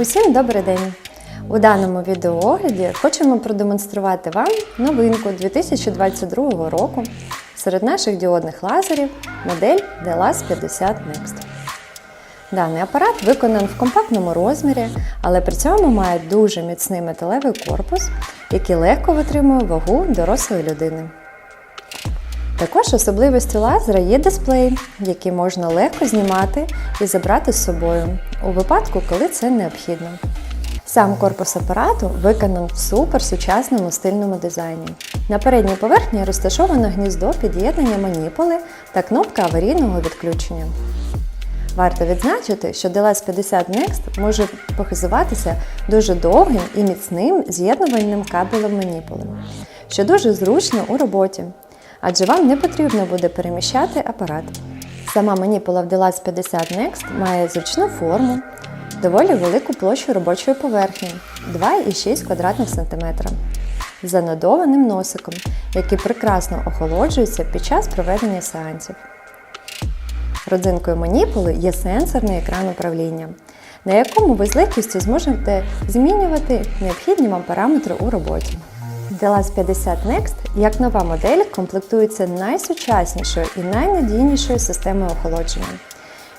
Усім добрий день! У даному відеоогляді хочемо продемонструвати вам новинку 2022 року серед наших діодних лазерів модель DLAS 50 Next. Даний апарат виконаний в компактному розмірі, але при цьому має дуже міцний металевий корпус, який легко витримує вагу дорослої людини. Також особливістю лазера є дисплей, який можна легко знімати і забрати з собою у випадку, коли це необхідно. Сам корпус апарату виконаний в суперсучасному стильному дизайні. На передній поверхні розташовано гніздо під'єднання маніпули та кнопка аварійного відключення. Варто відзначити, що DLS 50 Next може похизуватися дуже довгим і міцним з'єднувальним кабелем маніпули, що дуже зручно у роботі, адже вам не потрібно буде переміщати апарат. Сама маніпула в DLS 50 Next має зручну форму, доволі велику площу робочої поверхні 2,6 квадратних сантиметра з занодованим носиком, який прекрасно охолоджується під час проведення сеансів. Родзинкою маніпули є сенсорний екран управління, на якому ви з легкістю зможете змінювати необхідні вам параметри у роботі. DLAS 50 Next як нова модель комплектується найсучаснішою і найнадійнішою системою охолодження,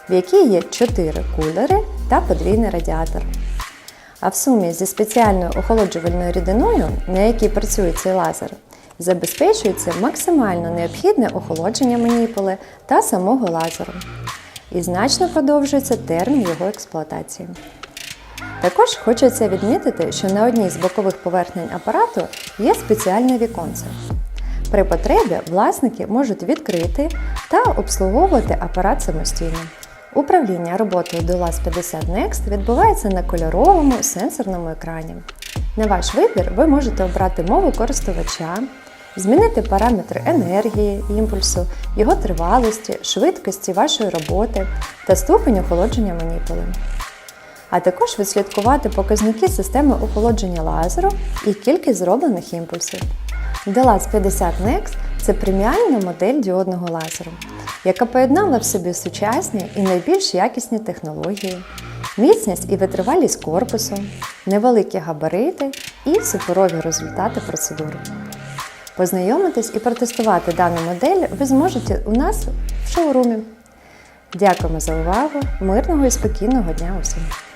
в якій є 4 кулери та подвійний радіатор. А в сумі зі спеціальною охолоджувальною рідиною, на якій працює цей лазер, забезпечується максимально необхідне охолодження маніпули та самого лазеру. І значно продовжується термін його експлуатації. Також хочеться відмітити, що на одній з бокових поверхнень апарату є спеціальне віконце. При потребі власники можуть відкрити та обслуговувати апарат самостійно. Управління роботою DOLAS 50 Next відбувається на кольоровому сенсорному екрані. На ваш вибір ви можете обрати мову користувача, змінити параметри енергії, імпульсу, його тривалості, швидкості вашої роботи та ступень охолодження маніпули. А також відслідкувати показники системи охолодження лазеру і кількість зроблених імпульсів. DLAS 50 Next це преміальна модель діодного лазеру, яка поєднала в собі сучасні і найбільш якісні технології, міцність і витривалість корпусу, невеликі габарити і суперові результати процедури. Познайомитись і протестувати дану модель ви зможете у нас в шоурумі. Дякуємо за увагу! Мирного і спокійного дня усім!